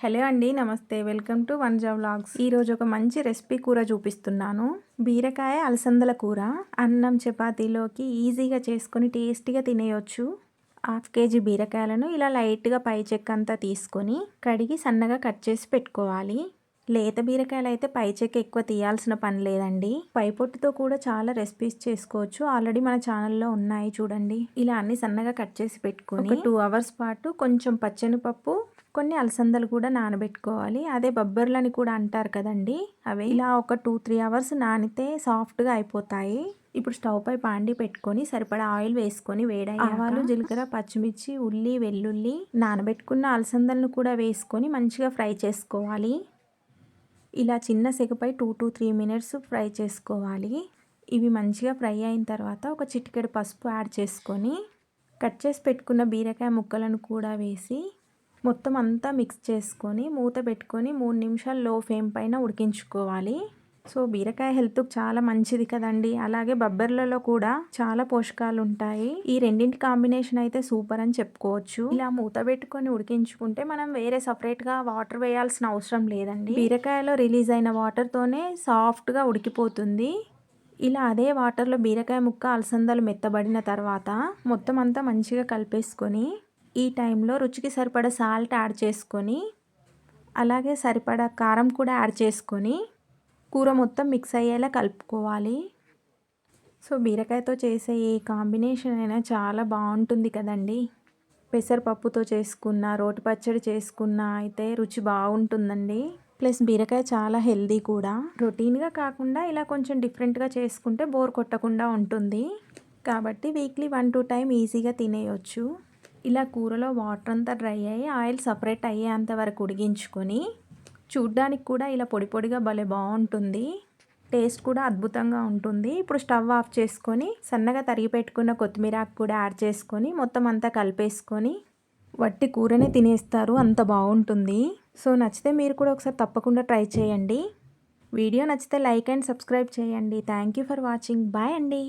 Hello అండి నమస్తే. Welcome to వన్జా వ్లాగ్స్. ఈరోజు ఒక మంచి రెసిపీ కూర చూపిస్తున్నాను. బీరకాయ అలసందల కూర. అన్నం చపాతీలోకి ఈజీగా చేసుకొని టేస్టీగా తినేయొచ్చు. హాఫ్ కేజీ బీరకాయలను ఇలా లైట్గా పై చెక్క అంతా తీసుకొని కడిగి సన్నగా కట్ చేసి పెట్టుకోవాలి. లేత బీరకాయలు అయితే పై చెక్క ఎక్కువ తీయాల్సిన పని లేదండి. పై పొట్టుతో కూడా చాలా రెసిపీస్ చేసుకోవచ్చు. ఆల్రెడీ మన ఛానల్లో ఉన్నాయి చూడండి. ఇలా అన్ని సన్నగా కట్ చేసి పెట్టుకొని టూ అవర్స్ పాటు కొంచెం పప్పు కొన్ని అలసందలు కూడా నానబెట్టుకోవాలి. అదే బొబ్బర్లని కూడా అంటారు కదండి. అవి ఇలా ఒక టూ త్రీ అవర్స్ నానితే సాఫ్ట్గా అయిపోతాయి. ఇప్పుడు స్టవ్ పై పాండి పెట్టుకొని సరిపడా ఆయిల్ వేసుకొని వేడాయి ఆవాలు జీలకర్ర పచ్చిమిర్చి ఉల్లి వెల్లుల్లి నానబెట్టుకున్న అలసందలను కూడా వేసుకొని మంచిగా ఫ్రై చేసుకోవాలి. ఇలా చిన్న సెగపై two to three minutes fry చేసుకోవాలి. ఇవి మంచిగా ఫ్రై అయిన తర్వాత ఒక చిటికెడు పసుపు యాడ్ చేసుకొని కట్ చేసి పెట్టుకున్న బీరకాయ ముక్కలను కూడా వేసి మొత్తం అంతా మిక్స్ చేసుకొని మూత పెట్టుకొని మూడు నిమిషాలు లో ఫ్లేమ్ పైన ఉడికించుకోవాలి. సో బీరకాయ హెల్త్కి చాలా మంచిది కదండి. అలాగే బబ్బర్లలో కూడా చాలా పోషకాలు ఉంటాయి ఈ రెండింటి కాంబినేషన్ అయితే సూపర్ అని చెప్పుకోవచ్చు. ఇలా మూత పెట్టుకొని ఉడికించుకుంటే మనం వేరే సపరేట్గా వాటర్ వేయాల్సిన అవసరం లేదండి. బీరకాయలో రిలీజ్ అయిన వాటర్ తోనే సాఫ్ట్గా ఉడికిపోతుంది. ఇలా అదే వాటర్లో బీరకాయ ముక్క అలసందలు మెత్తబడిన తర్వాత మొత్తం అంతా మంచిగా కలిపేసుకొని ఈ టైంలో రుచికి సరిపడా సాల్ట్ యాడ్ చేసుకొని అలాగే సరిపడా కారం కూడా యాడ్ చేసుకొని కూర మొత్తం మిక్స్ అయ్యేలా కలుపుకోవాలి. సో బీరకాయతో చేసే ఏ కాంబినేషన్ అయినా చాలా బాగుంటుంది కదండి. పెసరపప్పుతో చేసుకున్న రోటి పచ్చడి చేసుకున్న అయితే రుచి బాగుంటుందండి. ప్లస్ బీరకాయ చాలా హెల్దీ కూడా. రొటీన్గా కాకుండా ఇలా కొంచెం డిఫరెంట్గా చేసుకుంటే బోర్ కొట్టకుండా ఉంటుంది. కాబట్టి వీక్లీ వన్ టూ టైం ఈజీగా తినేయొచ్చు. ఇలా కూరలో వాటర్ అంతా డ్రై అయ్యి ఆయిల్ సపరేట్ అయ్యేంత వరకు ఉడిగించుకొని చూడ్డానికి కూడా ఇలా పొడి పొడిగా భలే బాగుంటుంది. టేస్ట్ కూడా అద్భుతంగా ఉంటుంది. ఇప్పుడు స్టవ్ ఆఫ్ చేసుకొని సన్నగా తరిగి పెట్టుకున్న కొత్తిమీర కూడా యాడ్ చేసుకొని మొత్తం అంతా కలిపేసుకొని వట్టి కూరనే తినేస్తారు. అంత బాగుంటుంది. సో నచ్చితే మీరు కూడా ఒకసారి తప్పకుండా ట్రై చేయండి. వీడియో నచ్చితే లైక్ అండ్ సబ్స్క్రైబ్ చేయండి. Thank you for watching. Bye అండి.